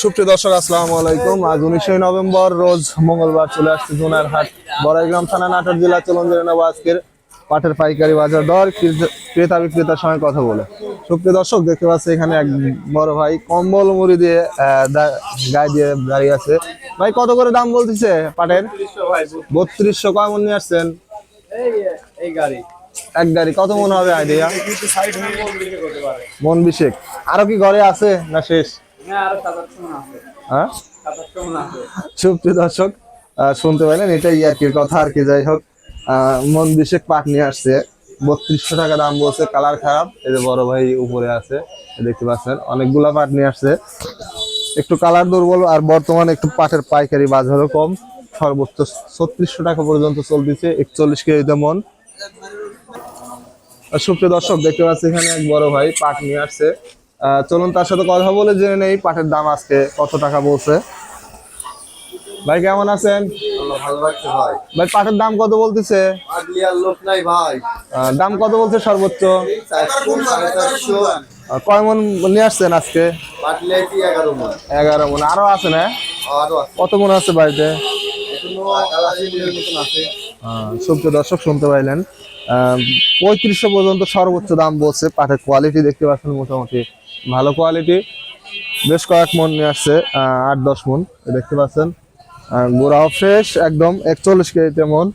সুপ্রিয় দর্শক, আসসালামু আলাইকুম। আজ উনিশে নভেম্বর, রোজ মঙ্গলবার চলে আসছে জোনার হাট। বড়াইগ্রাম থানা, নাটোর জেলা, চলন জেনে নেব আজকের পাটের পাইকারি বাজার দর। ক্রেতা- ক্রেতা বিক্রেতার সঙ্গে কথা বলে। সুপ্রিয় দর্শক, দেখতে পাচ্ছি এখানে এক বড় ভাই কম্বল মুড়ি দিয়ে গায়ে দিয়ে দাঁড়িয়ে আছে। ভাই, কত করে দাম বলতেছে পাটের? বত্রিশশো কয় মন নিয়ে আসছেন? এক গাড়ি। কত মন হবে আইডিয়া? মন বিশেক। আরও কি ঘরে আছে না শেষ? হ্যাঁ? সুপ্রিয় দর্শক শুনতে পাইলেন এটাই আর কি কথা আর কি যাই হোক। মন বিশেক পাট নিয়ে আসছে। বত্রিশশো টাকা দাম বলছে কালার খারাপ। এই যে বড় ভাই উপরে আছে দেখতে পাচ্ছেন অনেকগুলা পাট নিয়ে আসছে। একটু কালার দুর্বল আর বর্তমানে একটু পাটের পাইকারি বাজারও কম। সর্বোচ্চ ছত্রিশশো টাকা পর্যন্ত চলতেছে একচল্লিশ কেজিতে মন। সুপ্রিয় দর্শক দেখতে পাচ্ছি এখানে এক বড় ভাই পাট নিয়ে আসছে। চলুন তার সাথে কথা বলে জেনে নেই পাটের দাম আজকে কত টাকা বলছে। ভাই কেমন আছেন? ভাই। পাটের দাম কত বলতেছে? দাম কত বলছে সর্বোচ্চ? কয় মন নিয়ে আসছেন আজকে? এগারো মন। আরও আছে না? কত মন আছে বাড়িতে? সুপ্রিয় দর্শক শুনতে পাইলেন। আহ, পঁয়ত্রিশশো পর্যন্ত সর্বোচ্চ দাম বলছে পাটের কোয়ালিটি দেখতে পাচ্ছেন মোটামুটি। ভালো কোয়ালিটি। বেশ কয়েক মন নিয়ে আসছে আট, দশ মন। দেখতে পাচ্ছেন। গোড়াও ফ্রেশ একদম একচল্লিশ কেজিতে মন।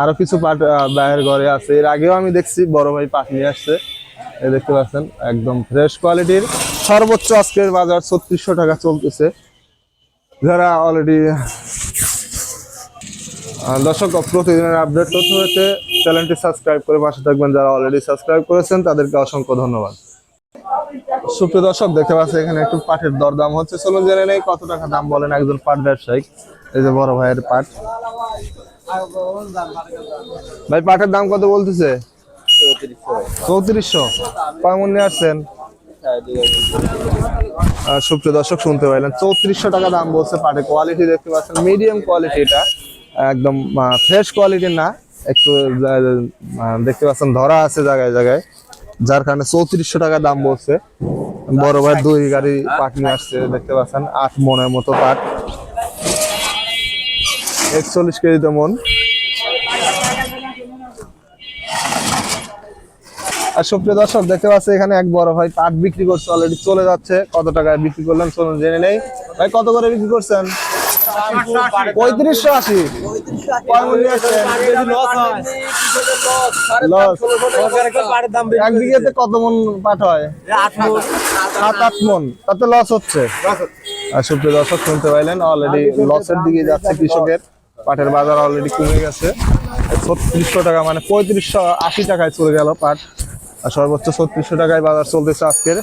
আরও কিছু পাট বাইরের ঘরে আছে। এর আগেও আমি দেখছি, বড় ভাই পাট নিয়ে আসছে। এই দেখতে পাচ্ছেন, একদম ফ্রেশ কোয়ালিটির সর্বোচ্চ আজকের বাজার ছত্রিশশো টাকা চলতেছে। যারা অলরেডি দর্শক, প্রতিদিনের আপডেট তথ্য হয়েছে, চ্যানেলটি সাবস্ক্রাইব করে পাশে থাকবেন। যারা অলরেডি সাবস্ক্রাইব করেছেন, তাদেরকে অসংখ্য ধন্যবাদ। সুপ্রিয় দর্শক, দেখতে পাচ্ছি এখানে একটু পাটের দরদাম হচ্ছে। চলুন জেনে নেই কত টাকা দাম বলেন একজন পাট ব্যবসায়িক। এই যে বড় ভাইয়ের পাট। ভাই, পাটের দাম কত বলতেছে? চৌত্রিশশো। কেমন নিয়ে আসছেন? সুপ্রিয় দর্শক, শুনতে পাইলেন। চৌত্রিশশো টাকা দাম বলছে পাটের কোয়ালিটি দেখতে পাচ্ছেন মিডিয়াম কোয়ালিটি এটা। একদম ফ্রেশ কোয়ালিটির না। একটু দেখতে পাচ্ছেন ধরা আছে জায়গায় জায়গায়। যার কারণে চৌত্রিশশো টাকা দাম বলছে। বড় ভাই দুই গাড়ি পাট নিয়ে আসছে, দেখতে পাচ্ছেন, আট মনের মতো পাট। একচল্লিশ কেজিতে মন। আর সুপ্রিয় দর্শক, দেখতে পাচ্ছি এখানে এক বড় ভাই পাট বিক্রি করছে অলরেডি চলে যাচ্ছে। কত টাকায় বিক্রি করলেন, চলুন জেনে নেই। ভাই, কত করে বিক্রি করছেন? পঁয়ত্রিশশো আশি। কয় মণ নিয়ে আসছেন? Loss। এক বিঘেতে কত মন পাট হয়? সাত আট মন। তাতে লস হচ্ছে। আর সুপ্রিয় দর্শক শুনতে পাইলেন অলরেডি লসের দিকে যাচ্ছে কৃষকের। পাটের বাজার অলরেডি কমে গেছে। ছত্রিশশো টাকা মানে পঁয়ত্রিশশো আশি টাকায় চলে গেল পাট। আর সর্বোচ্চ ছত্রিশশো টাকায় বাজার চলতেছে আজকের।